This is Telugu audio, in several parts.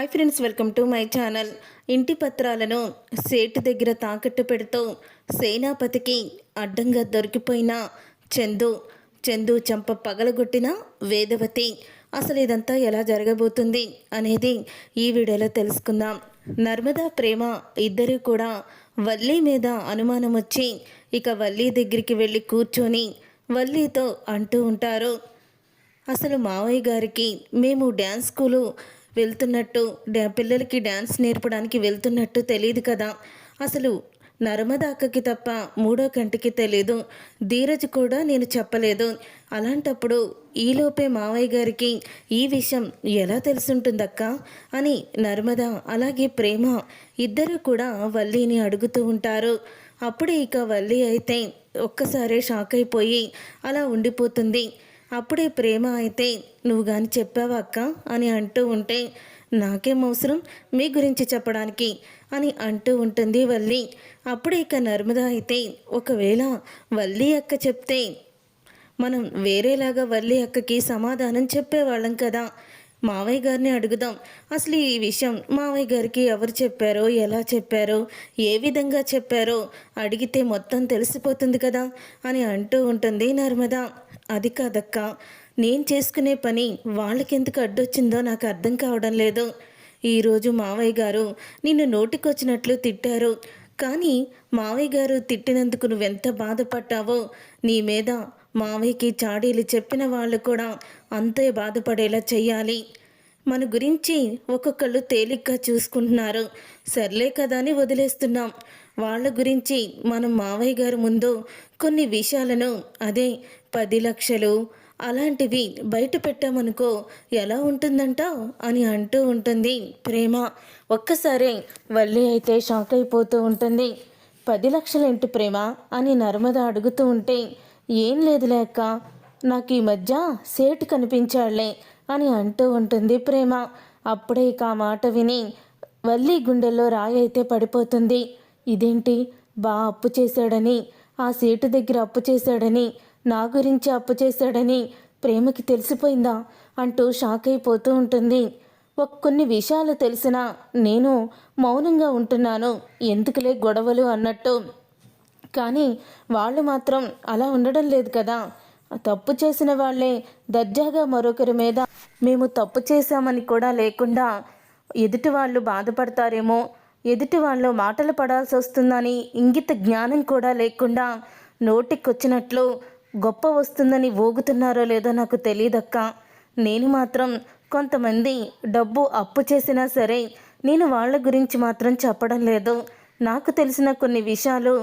Hi friends welcome to my channel. ఇంటి పత్రాలను సేటు దగ్గర తాకట్టు పెడుతూ సేనాపతికి అడ్డంగా దొరికిపోయిన చందు చందు చంప పగలగొట్టిన వేదవతి అసలు ఇదంతా ఎలా జరగబోతుంది? అనేది ఈ వీడియోలో తెలుసుకుందాం. నర్మదా ప్రేమ ఇద్దరు కూడా వల్లి మీద అనుమానం వచ్చి ఇక వల్లి దగ్గరికి వెళ్ళి కూర్చొని వల్లితో అంటూ ఉంటారు. అసలు మావయ్య గారికి మేము డ్యాన్స్ స్కూలు వెళ్తున్నట్టు డా పిల్లలకి డ్యాన్స్ నేర్పడానికి వెళ్తున్నట్టు తెలియదు కదా. అసలు నర్మద అక్కకి తప్ప మూడో కంటికి తెలీదు. ధీరజ్ కూడా నేను చెప్పలేదు. అలాంటప్పుడు ఈలోపే మావయ్య గారికి ఈ విషయం ఎలా తెలుసుంటుందక్క? అని నర్మద అలాగే ప్రేమ ఇద్దరు కూడా వల్లీని అడుగుతూ ఉంటారు. అప్పుడే ఇక వల్లి అయితే ఒక్కసారే షాక్ అయిపోయి అలా ఉండిపోతుంది. అప్పుడే ప్రేమ అయితే నువ్వు కానీ చెప్పావా అక్క? అని అంటూ ఉంటే నాకేం అవసరం? మీ గురించి చెప్పడానికి? అని అంటూ ఉంటుంది వల్లి. అప్పుడే ఇక నర్మద అయితే ఒకవేళ వల్లి అక్క చెప్తే మనం వేరేలాగా వల్లి అక్కకి సమాధానం చెప్పేవాళ్ళం కదా? మావయ్య గారిని అడుగుదాం. అసలు ఈ విషయం మావయ్య గారికి ఎవరు చెప్పారో ఎలా చెప్పారో ఏ విధంగా చెప్పారో అడిగితే మొత్తం తెలిసిపోతుంది కదా? అని అంటూ ఉంటుంది నర్మద. అది కాదక్క. నేను చేసుకునే పని వాళ్ళకెందుకు అడ్డొచ్చిందో నాకు అర్థం కావడం లేదు. ఈరోజు మావయ్య గారు నిన్ను నోటికొచ్చినట్లు తిట్టారు. కానీ మావయ్య గారు తిట్టినందుకు నువ్వెంత బాధపడ్డావో నీ మీద మావయ్యకి చాడీలు చెప్పిన వాళ్ళు కూడా అంతే బాధపడేలా చెయ్యాలి. మన గురించి ఒక్కొక్కళ్ళు తేలిగ్గా చూసుకుంటున్నారు. సర్లే కదా అని వదిలేస్తున్నాం. వాళ్ళ గురించి మనం మావయ్య గారి ముందు కొన్ని విషయాలను అదే పది లక్షలు. అలాంటివి బయట పెట్టామనుకో ఎలా ఉంటుందంటావు అని అంటూ ఉంటుంది ప్రేమ. ఒక్కసారే వల్లి అయితే షాక్ అయిపోతూ ఉంటుంది. పది లక్షలేంటి ప్రేమ? అని నర్మద అడుగుతూ ఉంటే ఏం లేదు లేక నాకు ఈ మధ్య సేటు కనిపించాడులే అని అంటూ ఉంటుంది ప్రేమ. అప్పుడే ఇక ఆ మాట విని వల్లి గుండెల్లో రాయి అయితే పడిపోతుంది. ఇదేంటి? బా అప్పు చేశాడని ఆ సీటు దగ్గర అప్పు చేశాడని నా గురించి అప్పు చేశాడని ప్రేమకి తెలిసిపోయిందా అంటూ షాక్ అయిపోతూ ఉంటుంది. ఒక కొన్ని విషయాలు తెలిసినా నేను మౌనంగా ఉంటున్నాను. ఎందుకులే గొడవలు అన్నట్టు. కానీ వాళ్ళు మాత్రం అలా ఉండడం లేదు కదా. తప్పు చేసిన వాళ్ళే దర్జాగా మరొకరి మీద మేము తప్పు చేశామని కూడా లేకుండా ఎదుటి వాళ్ళు బాధపడతారేమో ఎదుటి వాళ్ళు మాటలు పడాల్సి వస్తుందని ఇంగిత జ్ఞానం కూడా లేకుండా నోటికొచ్చినట్లు గొప్ప వస్తుందని ఊగుతున్నారో లేదో నాకు తెలియదక్క నేను మాత్రం కొంతమంది డబ్బు అప్పు చేసినా సరే నేను వాళ్ళ గురించి మాత్రం చెప్పడం లేదు. నాకు తెలిసిన కొన్ని విషయాలు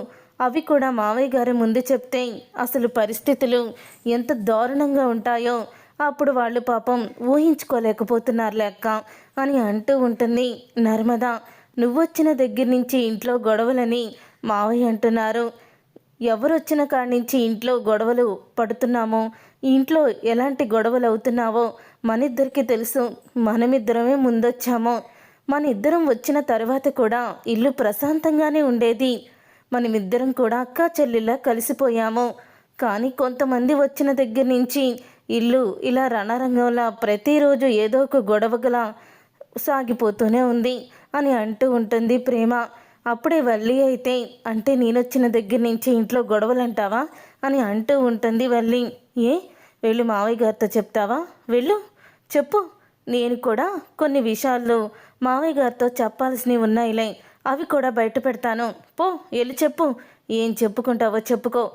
అవి కూడా మావయ్య గారి ముందు చెప్తే అసలు పరిస్థితులు ఎంత దారుణంగా ఉంటాయో అప్పుడు వాళ్ళు పాపం ఊహించుకోలేకపోతున్నారు లెక్క అని అంటూ ఉంటుంది నర్మద. నువ్వొచ్చిన దగ్గర నుంచి ఇంట్లో గొడవలని మావయ్య అంటున్నారు. ఎవరు వచ్చిన కాడి నుంచి ఇంట్లో గొడవలు పడుతున్నామో ఇంట్లో ఎలాంటి గొడవలు అవుతున్నావో మన ఇద్దరికి తెలుసు. మనమిద్దరమే ముందొచ్చామో. మన ఇద్దరం వచ్చిన తర్వాత కూడా ఇల్లు ప్రశాంతంగానే ఉండేది. మనమిద్దరం కూడా అక్క చెల్లిలా కలిసిపోయాము. కానీ కొంతమంది వచ్చిన దగ్గర నుంచి ఇల్లు ఇలా రణరంగంలా ప్రతిరోజు ఏదో ఒక గొడవగల సాగిపోతూనే ఉంది అని అంటూ ఉంటుంది ప్రేమ. అప్పుడే వల్లి అయితే అంటే నేను వచ్చిన దగ్గర నుంచి ఇంట్లో గొడవలు అంటావా అని అంటూ ఉంటుంది వల్లి. ఏ? వెళ్ళు మావయ్య గారితో చెప్తావా? వెళ్ళు చెప్పు. నేను కూడా కొన్ని విషయాలు మావయ్య గారితో చెప్పాల్సినవి ఉన్నాయిలే. అవి కూడా బయట పెడతాను. పో వెళ్ళి చెప్పు. ఏం చెప్పుకుంటావో చెప్పుకో.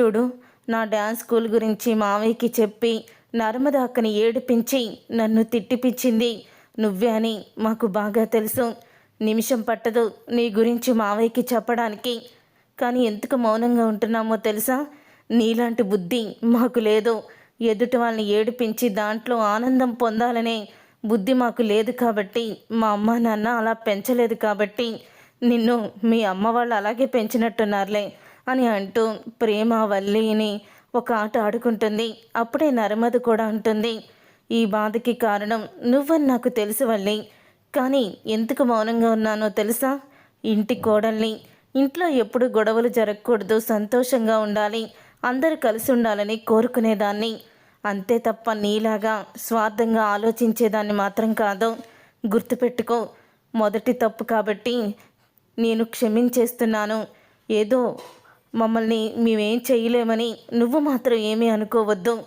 చూడు నా డ్యాన్స్ స్కూల్ గురించి మావయ్యకి చెప్పి నర్మద అక్కని ఏడిపించి నన్ను తిట్టిపించింది నువ్వే అని మాకు బాగా తెలుసు. నిమిషం పట్టదు నీ గురించి మావయ్యకి చెప్పడానికి. కానీ ఎందుకు మౌనంగా ఉంటున్నామో తెలుసా? నీలాంటి బుద్ధి మాకు లేదు. ఎదుటి వాళ్ళని ఏడిపించి దాంట్లో ఆనందం పొందాలనే బుద్ధి మాకు లేదు కాబట్టి మా అమ్మ నాన్న అలా పెంచలేదు కాబట్టి నిన్ను మీ అమ్మ వాళ్ళు అలాగే పెంచినట్టున్నారులే అని అంటూ ప్రేమ వల్లిని ఒక ఆట ఆడుకుంటుంది. అప్పుడే నర్మద కూడా ఉంటుంది ఈ బాధకి కారణం నువ్వని నాకు తెలుసు వల్లి. కానీ ఎందుకు మౌనంగా ఉన్నానో తెలుసా? ఇంటి కోడల్ని ఇంట్లో ఎప్పుడు గొడవలు జరగకూడదు సంతోషంగా ఉండాలి అందరూ కలిసి ఉండాలని కోరుకునేదాన్ని. అంతే తప్ప నీలాగా స్వార్థంగా ఆలోచించేదాన్ని మాత్రం కాదు. గుర్తుపెట్టుకో మొదటి తప్పు కాబట్టి నేను క్షమించేస్తున్నాను. ఏదో మమ్మల్ని మేమేం చేయలేమని నువ్వు మాత్రం ఏమీ అనుకోవద్దు.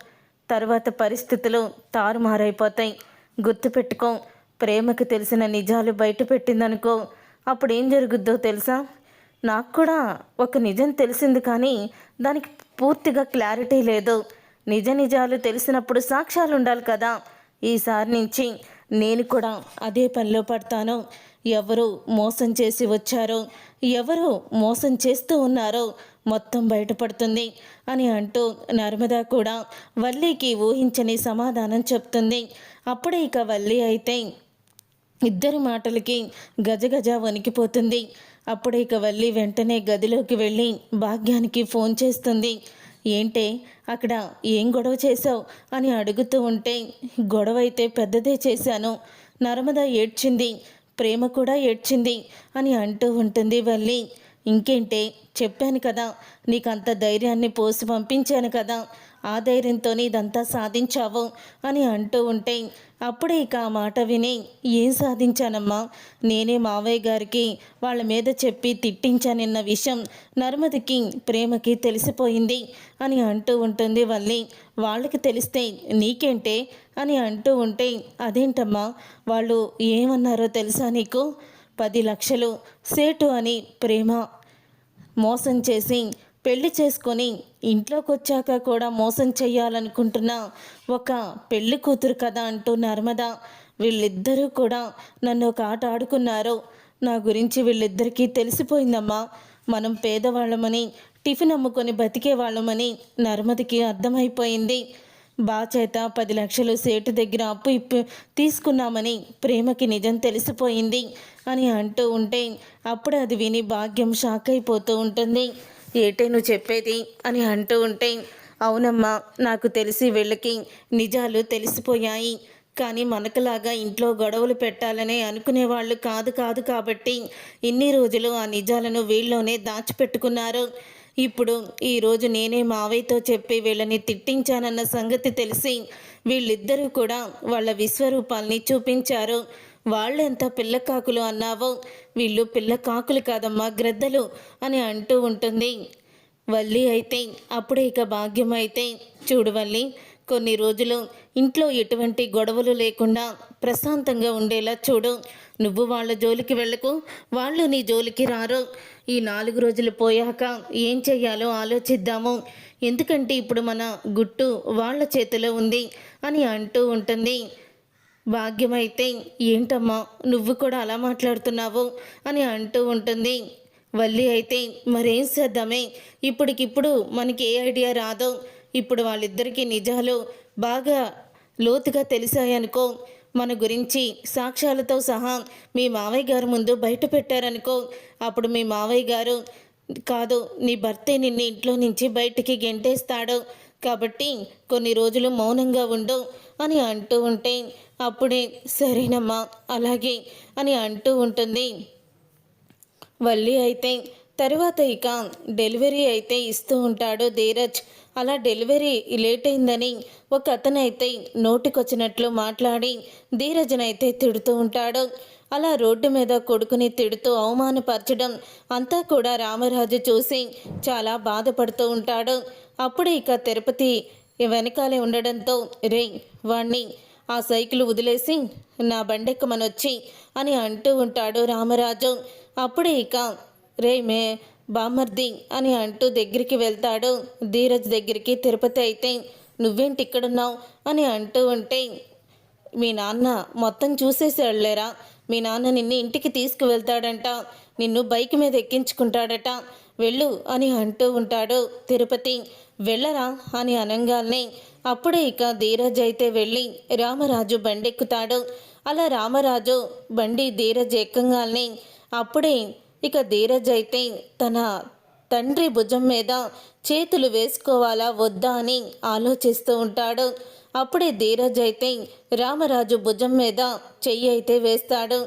తర్వాత పరిస్థితులు తారుమారైపోతాయి. గుర్తుపెట్టుకో ప్రేమకు తెలిసిన నిజాలు బయట పెట్టిందనుకో అప్పుడు ఏం జరుగుద్దో తెలుసా? నాకు కూడా ఒక నిజం తెలిసింది కానీ దానికి పూర్తిగా క్లారిటీ లేదు. నిజ నిజాలు తెలిసినప్పుడు సాక్ష్యాలు ఉండాలి కదా. ఈసారి నుంచి నేను కూడా అదే పనిలో పడతాను. ఎవరు మోసం చేసి వచ్చారో ఎవరు మోసం చేస్తూ ఉన్నారో మొత్తం బయటపడుతుంది అని అంటూ నర్మదా కూడా వల్లీకి ఊహించని సమాధానం చెప్తుంది. అప్పుడే ఇక వల్లి అయితే ఇద్దరి మాటలకి గజగజ వణికిపోతుంది. అప్పుడే ఇక వల్లి వెంటనే గదిలోకి వెళ్ళి భాగ్యానికి ఫోన్ చేస్తుంది. ఏంటే అక్కడ ఏం గొడవ చేశావు అని అడుగుతూ ఉంటే గొడవ అయితే పెద్దదే చేశాను. నర్మద ఏడ్చింది. ప్రేమ కూడా ఏడ్చింది అని అంటూ ఉంటుంది వల్లి. ఇంకేంటే చెప్పాను కదా నీకంత ధైర్యాన్ని పోసి పంపించాను కదా. ఆ ధైర్యంతో ఇదంతా సాధించావు అని అంటూ ఉంటే అప్పుడే ఇక ఆ మాట విని ఏం సాధించానమ్మా? నేనే మావయ్య గారికి వాళ్ళ మీద చెప్పి తిట్టించానన్న విషయం నర్మదికి ప్రేమకి తెలిసిపోయింది అని అంటూ ఉంటుంది వల్లి. వాళ్ళకి తెలిస్తే నీకేంటే? అని అంటూ ఉంటే అదేంటమ్మా? వాళ్ళు ఏమన్నారో తెలుసా నీకు? పది లక్షలు సేటు అని ప్రేమ మోసం చేసి పెళ్ళి చేసుకొని ఇంట్లోకి వచ్చాక కూడా మోసం చేయాలనుకుంటున్న ఒక పెళ్ళి కూతురు కదా అంటూ నర్మద వీళ్ళిద్దరూ కూడా నన్ను ఒక ఆట ఆడుకున్నారు. నా గురించి వీళ్ళిద్దరికీ తెలిసిపోయిందమ్మా. మనం పేదవాళ్ళమని టిఫిన్ అమ్ముకొని బతికే వాళ్ళమని నర్మదికి అర్థమైపోయింది. బాచేత పది లక్షలు సేటు దగ్గర అప్పు ఇప్పు తీసుకున్నామని ప్రేమకి నిజం తెలిసిపోయింది అని అంటూ ఉంటే అప్పుడు అది విని భాగ్యం షాక్ అయిపోతూ ఉంటుంది. ఏటే నువ్వు చెప్పేది అని అంటూ ఉంటే అవునమ్మా నాకు తెలిసి వీళ్ళకి నిజాలు తెలిసిపోయాయి. కానీ మనకులాగా ఇంట్లో గొడవలు పెట్టాలనే అనుకునేవాళ్ళు కాదు కాదు కాబట్టి ఇన్ని రోజులు ఆ నిజాలను వీళ్ళలోనే దాచిపెట్టుకున్నారు. ఇప్పుడు ఈరోజు నేనే మావయ్యతో చెప్పి వీళ్ళని తిట్టించానన్న సంగతి తెలిసి వీళ్ళిద్దరూ కూడా వాళ్ళ విశ్వరూపాల్ని చూపించారు. వాళ్ళెంత పిల్లకాకులు అన్నావో? వీళ్ళు పిల్లకాకులు కాదమ్మా గ్రద్దలు అని అంటూ ఉంటుంది. వల్లి అయితే అప్పుడే ఇక భాగ్యం అయితే. చూడు వల్లి కొన్ని రోజులు ఇంట్లో ఎటువంటి గొడవలు లేకుండా ప్రశాంతంగా ఉండేలా చూడు. నువ్వు వాళ్ళ జోలికి వెళ్ళకు వాళ్ళు నీ జోలికి రారు. ఈ నాలుగు రోజులు పోయాక ఏం చెయ్యాలో ఆలోచిద్దాము. ఎందుకంటే ఇప్పుడు మన గుట్టు వాళ్ళ చేతిలో ఉంది అని అంటూ ఉంటుంది. భాగ్యమైతే ఏంటమ్మా? నువ్వు కూడా అలా మాట్లాడుతున్నావు? అని అంటూ ఉంటుంది. వల్లి అయితే మరేం చేద్దామే? ఇప్పటికిప్పుడు మనకి ఏ ఐడియా రాదో. ఇప్పుడు వాళ్ళిద్దరికీ నిజాలు బాగా లోతుగా తెలిసాయనుకో మన గురించి సాక్ష్యాలతో సహా మీ మావయ్య గారు ముందు బయట పెట్టారనుకో అప్పుడు మీ మావయ్య గారు కాదు నీ భర్తే నిన్ను ఇంట్లో నుంచి బయటికి గెంటేస్తాడు. కాబట్టి కొన్ని రోజులు మౌనంగా ఉండు అని అంటూ ఉంటే అప్పుడే సరేనమ్మా అలాగే అని అంటూ ఉంటుంది. వల్లి అయితే తర్వాత ఇక డెలివరీ అయితే ఇస్తూ ఉంటాడు ధీరజ్. అలా డెలివరీ లేట్ అయిందని ఒక అతనైతే నోటికొచ్చినట్లు మాట్లాడి ధీరజ్నైతే తిడుతూ ఉంటాడు. అలా రోడ్డు మీద కొడుకుని తిడుతూ అవమానపరచడం అంతా కూడా రామరాజు చూసి చాలా బాధపడుతూ ఉంటాడు. అప్పుడు ఇక తిరుపతి వెనకాలే ఉండడంతో రే వాణ్ణి ఆ సైకిల్ వదిలేసి నా బండెక్కమనొచ్చి అని అంటూ ఉంటాడు రామరాజు. అప్పుడే ఇక రే మే బామర్ది అని అంటూ దగ్గరికి వెళ్తాడు. ధీరజ్ దగ్గరికి తిరుపతి అయితే నువ్వేంటి ఇక్కడున్నావు? అని అంటూ ఉంటే మీ నాన్న మొత్తం చూసేసి వెళ్ళలేరా మీ నాన్న నిన్ను ఇంటికి తీసుకువెళ్తాడంట నిన్ను బైక్ మీద ఎక్కించుకుంటాడట వెళ్ళు అని అంటూ ఉంటాడు తిరుపతి. వెళ్ళరా అని అనంగానే అప్పుడే ఇక ధీరజ్ అయితే వెళ్ళి రామరాజు బండెక్కుతాడు. అలా రామరాజు బండి ధీరజ్ ఎక్కంగానే అప్పుడే ఇక ధీరజ్ అయితే తన తండ్రి భుజం మీద చేతులు వేసుకోవాలా వద్దా అని ఆలోచిస్తూ ఉంటాడు. అప్పుడే ధీరజ్ అయితే రామరాజు భుజం మీద చెయ్యి అయితే వేస్తాడు.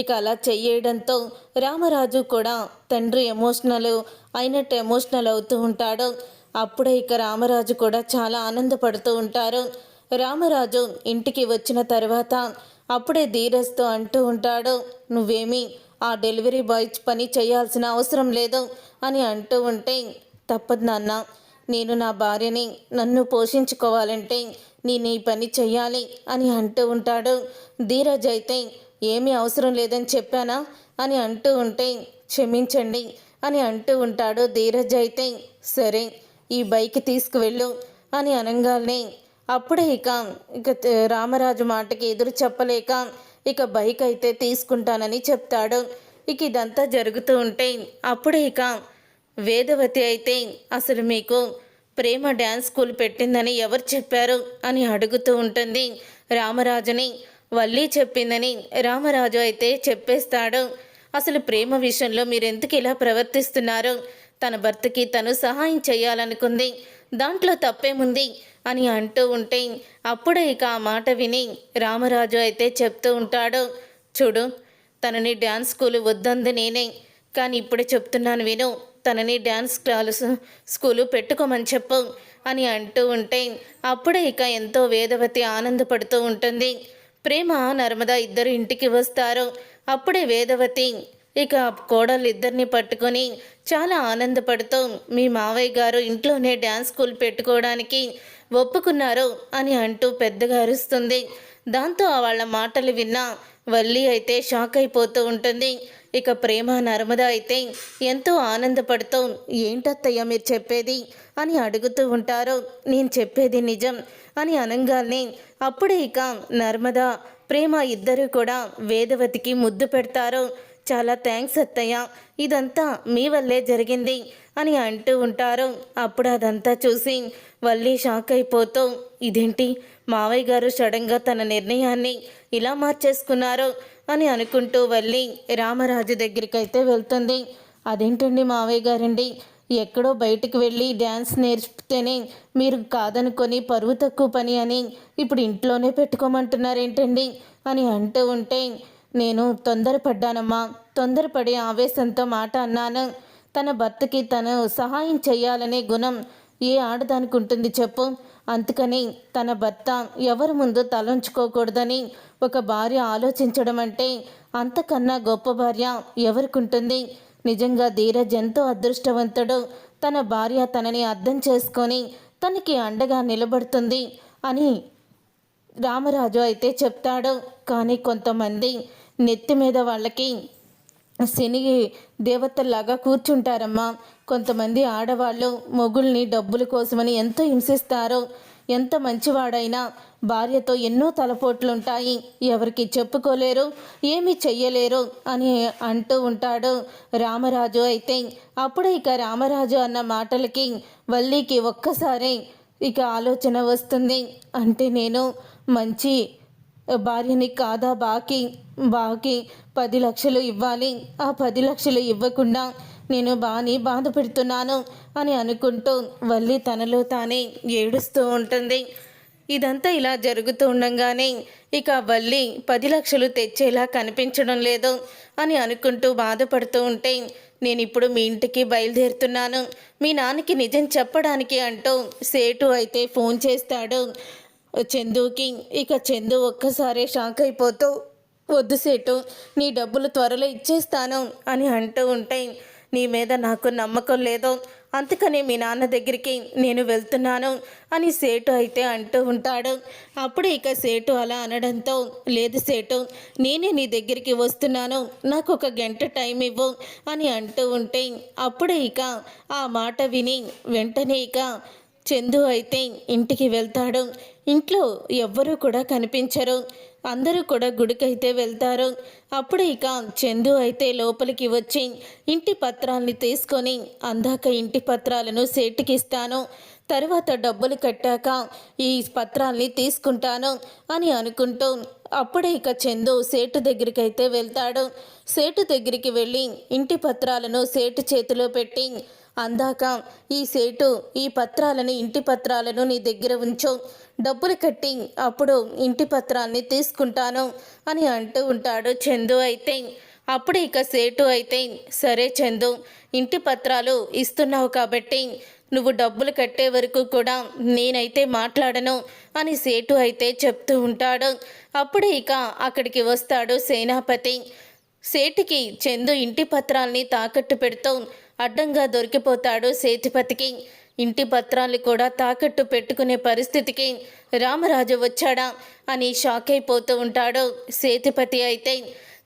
ఇక అలా చెయ్యడంతో రామరాజు కూడా తండ్రి ఎమోషనల్ అయినట్టు ఎమోషనల్ అవుతూ ఉంటాడు. అప్పుడే ఇక రామరాజు కూడా చాలా ఆనందపడుతూ ఉంటారు. రామరాజు ఇంటికి వచ్చిన తర్వాత అప్పుడే ధీరజ్తో అంటూ ఉంటాడు నువ్వేమీ ఆ డెలివరీ బాయ్ పని చేయాల్సిన అవసరం లేదు అని అంటూ ఉంటే తప్పదు నాన్న నేను నా భార్యని నన్ను పోషించుకోవాలంటే నేను ఈ పని చెయ్యాలి అని అంటూ ఉంటాడు. ధీరజ్ అయితే ఏమీ అవసరం లేదని చెప్పానా? అని అంటూ ఉంటే క్షమించండి అని అంటూ ఉంటాడు ధీరజ్ అయితే. సరే ఈ బైక్ తీసుకువెళ్ళు అని అనగానే అప్పుడే ఇక ఇక రామరాజు మాటకి ఎదురు చెప్పలేక ఇక బైక్ అయితే తీసుకుంటానని చెప్తాడు. ఇక ఇదంతా జరుగుతూ ఉంటే అప్పుడే ఇక వేదవతి అయితే అసలు మీకు ప్రేమ డ్యాన్స్ స్కూల్ పెట్టిందని ఎవరు చెప్పారు అని అడుగుతూ ఉంటుంది రామరాజుని. వల్లి చెప్పిందని రామరాజు అయితే చెప్పేస్తాడు. అసలు ప్రేమ విషయంలో మీరెందుకు ఇలా ప్రవర్తిస్తున్నారు? తన భర్తకి తను సహాయం చేయాలనుకుంది. దాంట్లో తప్పేముంది? అని అంటూ ఉంటే అప్పుడే ఇక ఆ మాట విని రామరాజు అయితే చెప్తూ ఉంటాడు. చూడు తనని డ్యాన్స్ స్కూల్ వద్దంది నేనే. కానీ ఇప్పుడే చెప్తున్నాను విను. తనని డ్యాన్స్ క్లాస్ స్కూలు పెట్టుకోమని చెప్పు అని అంటూ ఉంటే అప్పుడే ఇక ఎంతో వేదవతి ఆనందపడుతూ ఉంటుంది. ప్రేమ నర్మద ఇద్దరు ఇంటికి వస్తారు. అప్పుడే వేదవతి ఇక కోడలు ఇద్దరిని పట్టుకొని చాలా ఆనందపడుతూ మీ మావయ్య గారు ఇంట్లోనే డ్యాన్స్ స్కూల్ పెట్టుకోవడానికి ఒప్పుకున్నారు అని అంటూ పెద్దగా అరుస్తుంది. దాంతో వాళ్ళ మాటలు విన్నా వల్లి అయితే షాక్ అయిపోతూ ఉంటుంది. ఇక ప్రేమ నర్మద అయితే ఎంతో ఆనందపడుతూ ఏంటత్తయ్య మీరు చెప్పేది? అని అడుగుతూ ఉంటారు. నేను చెప్పేది నిజం అని అనగానే అప్పుడే ఇక నర్మద ప్రేమ ఇద్దరు కూడా వేదవతికి ముద్దు పెడతారు. చాలా థ్యాంక్స్ అత్తయ్య. ఇదంతా మీ వల్లే జరిగింది అని అంటూ ఉంటారు. అప్పుడు అదంతా చూసి వల్లి షాక్ అయిపోతూ ఇదేంటి? మావయ్య గారు సడన్గా తన నిర్ణయాన్ని ఇలా మార్చేసుకున్నారు. అని అనుకుంటూ వెళ్ళి రామరాజు దగ్గరికి అయితే వెళ్తుంది. అదేంటండి మావయ్య గారండి? ఎక్కడో బయటకు వెళ్ళి డ్యాన్స్ నేర్పితేనే మీరు కాదనుకొని పరువు తక్కువ పని అని ఇప్పుడు ఇంట్లోనే పెట్టుకోమంటున్నారేంటండి? అని అంటూ ఉంటే నేను తొందరపడ్డానమ్మా. తొందరపడి ఆవేశంతో మాట అన్నాను. తన భర్తకి తను సహాయం చేయాలనే గుణం ఏ ఆడదానికి ఉంటుంది చెప్పు. అందుకని తన భర్త ఎవరి ముందు తలంచుకోకూడదని ఒక భార్య ఆలోచించడం అంటే అంతకన్నా గొప్ప భార్య ఎవరికుంటుంది? నిజంగా ధీరజ్ ఎంతో అదృష్టవంతుడు. తన భార్య తనని అర్థం చేసుకొని తనకి అండగా నిలబడుతుంది అని రామరాజు అయితే చెప్తాడు. కానీ కొంతమంది నెత్తి మీద వాళ్ళకి శని దేవతల్లాగా కూర్చుంటారమ్మా. కొంతమంది ఆడవాళ్ళు మొగుల్ని డబ్బుల కోసమని ఎంతో హింసిస్తారు. ఎంత మంచివాడైనా భార్యతో ఎన్నో తలపోట్లుంటాయి. ఎవరికి చెప్పుకోలేరు ఏమీ చెయ్యలేరు అని అంటూ ఉంటాడు రామరాజు అయితే. అప్పుడు ఇక రామరాజు అన్న మాటలకి వల్లికి ఒక్కసారి ఇక ఆలోచన వస్తుంది. అంటే నేను మంచి భార్యని కాదా బాకి? బాకి పది లక్షలు ఇవ్వాలి. ఆ పది లక్షలు ఇవ్వకుండా నేను బాని బాధ పెడుతున్నాను అని అనుకుంటూ వల్లి తనలో తానే ఏడుస్తూ ఉంటుంది. ఇదంతా ఇలా జరుగుతూ ఉండగానే ఇక వల్లి పది లక్షలు తెచ్చేలా కనిపించడం లేదు అని అనుకుంటూ బాధపడుతూ ఉంటే నేను ఇప్పుడు మీ ఇంటికి బయలుదేరుతున్నాను. మీ నాన్నకి నిజం చెప్పడానికి అంటూ సేటు అయితే ఫోన్ చేస్తాడు. చందుకి ఇక చందు ఒక్కసారే షాక్ అయిపోతూ వద్దు సేటు నీ డబ్బులు త్వరలో ఇచ్చేస్తాను అని అంటూ ఉంటే నీ మీద నాకు నమ్మకం లేదు. అందుకనే మీ నాన్న దగ్గరికి నేను వెళ్తున్నాను అని సేటు అయితే అంటూ ఉంటాడు. అప్పుడు ఇక సేటు అలా అనడంతో లేదు సేటు నేనే నీ దగ్గరికి వస్తున్నాను. నాకు ఒక గంట టైం ఇవ్వు అని అంటూ ఉంటే అప్పుడే ఇక ఆ మాట విని వెంటనే ఇక చందు అయితే ఇంటికి వెళ్తాడు. ఇంట్లో ఎవ్వరూ కూడా కనిపించరు. అందరూ కూడా గుడికైతే వెళ్తారు. అప్పుడు ఇక చందు అయితే లోపలికి వచ్చి ఇంటి పత్రాల్ని తీసుకొని అందాక ఇంటి పత్రాలను సేటికిస్తాను. తర్వాత డబ్బులు కట్టాక ఈ పత్రాల్ని తీసుకుంటాను అని అనుకుంటూ అప్పుడే ఇక చందు సేటు దగ్గరికి అయితే వెళ్తాడు. సేటు దగ్గరికి వెళ్ళి ఇంటి పత్రాలను సేటు చేతిలో పెట్టి అందాక ఈ సేటు ఈ పత్రాలను ఇంటి పత్రాలను నీ దగ్గర ఉంచు. డబ్బులు కట్టి అప్పుడు ఇంటి పత్రాల్ని తీసుకుంటాను అని అంటూ ఉంటాడు చందు అయితే. అప్పుడు ఇక సేటు అయితే సరే చందు ఇంటి పత్రాలు ఇస్తున్నావు కాబట్టి నువ్వు డబ్బులు కట్టే వరకు కూడా నేనైతే మాట్లాడను అని సేటు అయితే చెప్తూ ఉంటాడు. అప్పుడు ఇక అక్కడికి వస్తాడు సేనాపతి. సేటికి చందు ఇంటి పత్రాల్ని తాకట్టు పెడుతూ అడ్డంగా దొరికిపోతాడు సేతుపతికి. ఇంటి పత్రాలు కూడా తాకట్టు పెట్టుకునే పరిస్థితికి రామరాజు వచ్చాడా అని షాక్ అయిపోతూ ఉంటాడు సేతుపతి అయితే.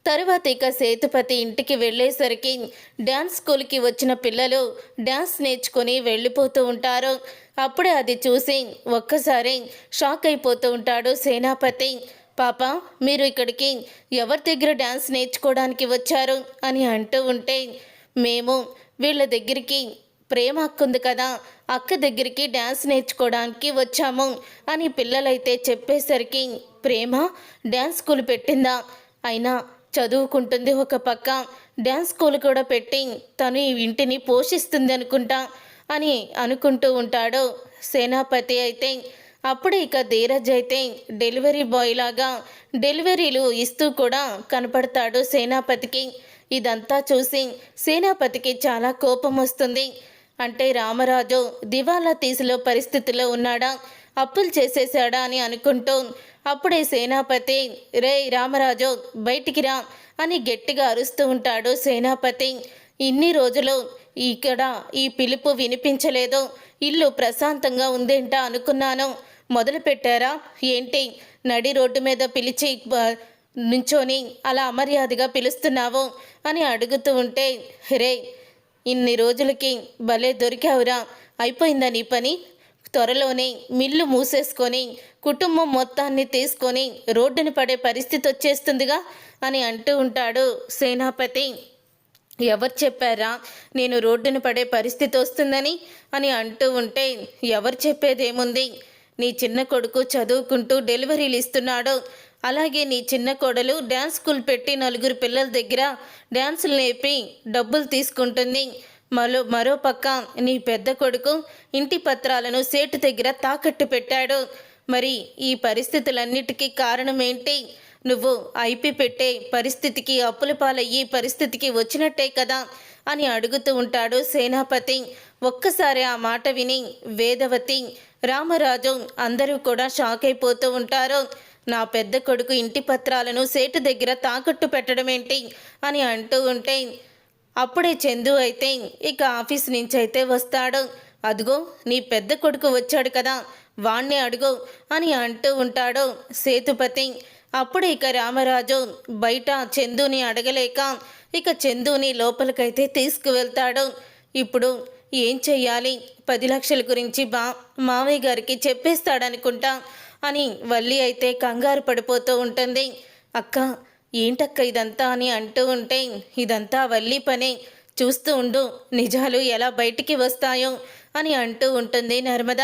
తరువాత ఇక సేతుపతి ఇంటికి వెళ్ళేసరికి డ్యాన్స్ స్కూల్కి వచ్చిన పిల్లలు డ్యాన్స్ నేర్చుకొని వెళ్ళిపోతూ ఉంటారు. అప్పుడే అది చూసి ఒక్కసారి షాక్ అయిపోతూ ఉంటాడు సేనాపతి. పాప మీరు ఇక్కడికి ఎవరి దగ్గర డ్యాన్స్ నేర్చుకోవడానికి వచ్చారు? అని అంటూ ఉంటే మేము వీళ్ళ దగ్గరికి ప్రేమ అక్కుంది కదా అక్క దగ్గరికి డ్యాన్స్ నేర్చుకోవడానికి వచ్చాము అని పిల్లలైతే చెప్పేసరికి ప్రేమ డ్యాన్స్ స్కూల్ పెట్టిందా? అయినా చదువుకుంటుంది ఒక పక్క డ్యాన్స్ స్కూల్ కూడా పెట్టి తను ఈ ఇంటిని పోషిస్తుంది అనుకుంటా అని అనుకుంటూ ఉంటాడు. సేనాపతి అయితే అప్పుడు ఇక ధీరజ్ అయితే డెలివరీ బాయ్ లాగా డెలివరీలు ఇస్తూ కూడా కనపడతాడు సేనాపతికి. ఇదంతా చూసి సేనాపతికి చాలా కోపం వస్తుంది. అంటే రామరాజు దివాలా తీసిలో పరిస్థితిలో ఉన్నాడా? అప్పులు చేసేసాడా అని అనుకుంటూ అప్పుడే సేనాపతి రే రామరాజు బయటికి రా అని గట్టిగా అరుస్తూ ఉంటాడు సేనాపతి. ఇన్ని రోజులు ఇక్కడ ఈ పిలుపు వినిపించలేదు. ఇల్లు ప్రశాంతంగా ఉందేంటా అనుకున్నాను. మొదలు పెట్టారా ఏంటి? నడి రోడ్డు మీద పిలిచి నుంచోని అలా అమర్యాదగా పిలుస్తున్నావు అని అడుగుతూ ఉంటే రే ఇన్ని రోజులకి భలే దొరికావురా. అయిపోయిందా నీ పని? త్వరలోనే మిల్లు మూసేసుకొని కుటుంబం మొత్తాన్ని తీసుకొని రోడ్డుని పడే పరిస్థితి వచ్చేస్తుందిగా అని అంటూ ఉంటాడు సేనాపతి. ఎవరు చెప్పారా నేను రోడ్డును పడే పరిస్థితి వస్తుందని? అని అంటూ ఉంటే ఎవరు చెప్పేదేముంది? నీ చిన్న కొడుకు చదువుకుంటూ డెలివరీలు ఇస్తున్నాడు. అలాగే నీ చిన్న కోడలు డ్యాన్స్ స్కూల్ పెట్టి నలుగురు పిల్లల దగ్గర డ్యాన్సులు నేర్పి డబ్బులు తీసుకుంటుంది. మరో మరో పక్క నీ పెద్ద కొడుకు ఇంటి పత్రాలను సేటు దగ్గర తాకట్టు పెట్టాడు. మరి ఈ పరిస్థితులన్నిటికీ కారణం ఏంటి? నువ్వు ఐపి పెట్టే పరిస్థితికి అప్పుల పాలయ్యి పరిస్థితికి వచ్చినట్టే కదా అని అడుగుతూ ఉంటాడు సేనాపతి. ఒక్కసారి ఆ మాట విని వేదవతి రామరాజు అందరూ కూడా షాక్ అయిపోతూ ఉంటారు. నా పెద్ద కొడుకు ఇంటి పత్రాలను సేటు దగ్గర తాకట్టు పెట్టడమేంటి? అని అంటూ ఉంటే అప్పుడే చందు అయితే ఇక ఆఫీస్ నుంచి అయితే వస్తాడు. అదిగో నీ పెద్ద కొడుకు వచ్చాడు కదా వాణ్ణి అడుగు అని అంటూ ఉంటాడు సేతుపతి. అప్పుడు ఇక రామరాజు బయట చందుని అడగలేక ఇక చందుని లోపలికైతే తీసుకువెళ్తాడు. ఇప్పుడు ఏం చెయ్యాలి? పది లక్షల గురించి బా మావయ్య గారికి చెప్పేస్తాడనుకుంటా. అని వల్లి అయితే కంగారు పడిపోతూ ఉంటుంది. అక్క ఏంటక్క ఇదంతా అని అంటూ ఉంటే ఇదంతా వల్లి పనే. చూస్తూ ఉండు నిజాలు ఎలా బయటికి వస్తాయో అని అంటూ ఉంటుంది నర్మద.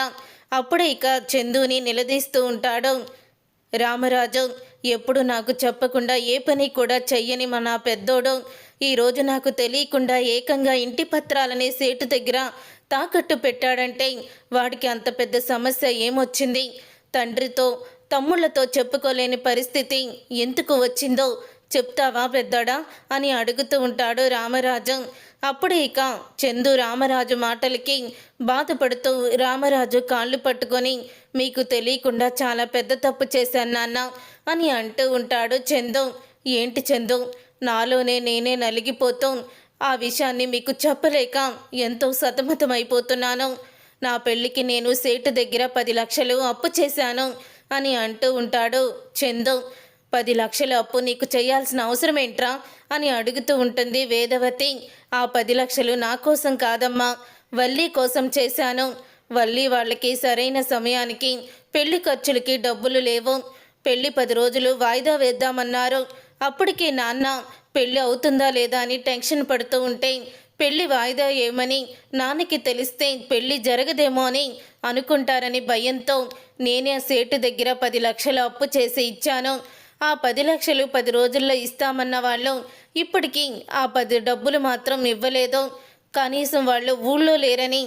అప్పుడే ఇక చందుని నిలదీస్తూ ఉంటాడు. రామరాజు ఎప్పుడు నాకు చెప్పకుండా ఏ పని కూడా చెయ్యని మా నా పెద్దోడు ఈరోజు నాకు తెలియకుండా ఏకంగా ఇంటి పత్రాలనే సేటు దగ్గర తాకట్టు పెట్టాడంటే వాడికి అంత పెద్ద సమస్య ఏమొచ్చింది? తండ్రితో తమ్ముళ్ళతో చెప్పుకోలేని పరిస్థితి ఎందుకు వచ్చిందో చెప్తావా పెద్దడా అని అడుగుతూ ఉంటాడు రామరాజు. అప్పుడు ఇక చందు రామరాజు మాటలకి బాధపడుతూ రామరాజు కాళ్ళు పట్టుకొని మీకు తెలియకుండా చాలా పెద్ద తప్పు చేశాను నాన్న అని అంటూ ఉంటాడు చందు. ఏంటి చందు? నాలోనే నేనే నలిగిపోతూ ఆ విషయాన్ని మీకు చెప్పలేక ఎంతో సతమతమైపోతున్నాను. నా పెళ్ళికి నేను సేటు దగ్గర పది లక్షలు అప్పు చేశాను అని అంటూ ఉంటాడు. చందు పది లక్షల అప్పు నీకు చేయాల్సిన అవసరం ఏంట్రా? అని అడుగుతూ ఉంటుంది వేదవతి. ఆ పది లక్షలు నా కోసం కాదమ్మా వల్లి కోసం చేశాను. వల్లి వాళ్ళకి సరైన సమయానికి పెళ్ళి ఖర్చులకి డబ్బులు లేవు. పెళ్ళి పది రోజులు వాయిదా వేద్దామన్నారు. అప్పటికి నాన్న పెళ్ళి అవుతుందా లేదా అని టెన్షన్ పడుతూ ఉంటే పెళ్ళి వాయిదా ఏమని? నాన్నకి తెలిస్తే పెళ్ళి జరగదేమో అని అనుకుంటారని భయంతో నేనే ఆ సేటు దగ్గర పది లక్షలు అప్పు చేసి ఇచ్చాను. ఆ పది లక్షలు పది రోజుల్లో ఇస్తామన్న వాళ్ళు ఇప్పటికీ ఆ పది డబ్బులు మాత్రం ఇవ్వలేదు. కనీసం వాళ్ళు ఊళ్ళో లేరని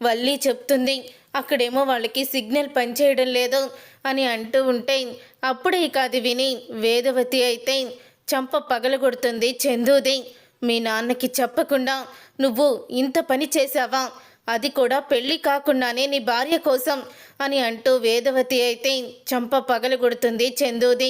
వల్లి చెప్తుంది. అక్కడేమో వాళ్ళకి సిగ్నల్ పనిచేయడం లేదు అని అంటూ ఉంటే అప్పుడే ఇక అది విని వేదవతి అయితే చంప పగలగొడుతుంది చందుది. మీ నాన్నకి చెప్పకుండా నువ్వు ఇంత పని చేశావా? అది కూడా పెళ్ళి కాకుండానే నీ భార్య కోసం అని అంటూ వేదవతి అయితే చంప పగలగొడుతుంది చందూది.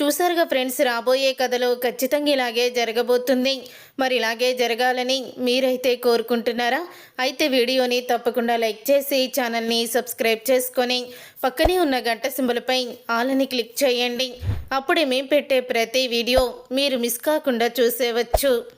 చూసారుగా ఫ్రెండ్స్ రాబోయే కథలో ఖచ్చితంగా ఇలాగే జరగబోతుంది. మరి ఇలాగే జరగాలని మీరైతే కోరుకుంటున్నారా? అయితే వీడియోని తప్పకుండా లైక్ చేసి ఛానల్ని సబ్స్క్రైబ్ చేసుకొని పక్కనే ఉన్న గంట సింబలపై ఆలని క్లిక్ చేయండి. అప్పుడే మేము పెట్టే ప్రతి వీడియో మీరు మిస్ కాకుండా చూసేవచ్చు.